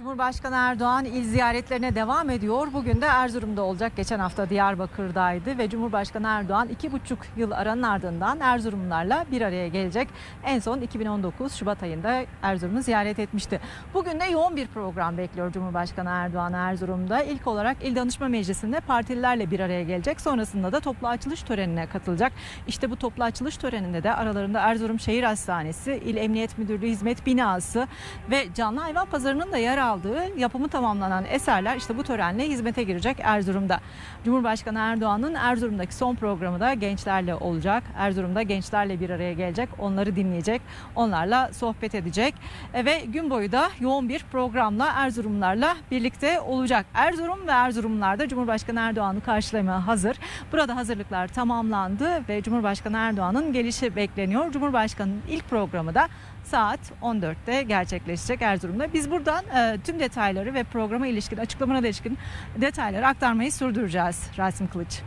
Cumhurbaşkanı Erdoğan il ziyaretlerine devam ediyor. Bugün de Erzurum'da olacak. Geçen hafta Diyarbakır'daydı ve Cumhurbaşkanı Erdoğan iki buçuk yıl aranın ardından Erzurumlularla bir araya gelecek. En son 2019 Şubat ayında Erzurum'u ziyaret etmişti. Bugün de yoğun bir program bekliyor Cumhurbaşkanı Erdoğan Erzurum'da. İlk olarak İl Danışma Meclisi'nde partililerle bir araya gelecek. Sonrasında da toplu açılış törenine katılacak. İşte bu toplu açılış töreninde de aralarında Erzurum Şehir Hastanesi, İl Emniyet Müdürlüğü Hizmet Binası ve Canlı Hayvan Pazarı'nın da yer aldığı yapımı tamamlanan eserler işte bu törenle hizmete girecek Erzurum'da. Cumhurbaşkanı Erdoğan'ın Erzurum'daki son programı da gençlerle olacak. Erzurum'da gençlerle bir araya gelecek, onları dinleyecek, onlarla sohbet edecek E, ve gün boyu da yoğun bir programla Erzurumlarla birlikte olacak. Erzurum ve Erzurumlar da Cumhurbaşkanı Erdoğan'ı karşılamaya hazır. Burada hazırlıklar tamamlandı ve Cumhurbaşkanı Erdoğan'ın gelişi bekleniyor. Cumhurbaşkanı'nın ilk programı da saat 14'te gerçekleşecek Erzurum'da. Biz buradan e, tüm detayları ve programa ilişkin, açıklamana ilişkin detayları aktarmayı sürdüreceğiz Rasim Kılıç.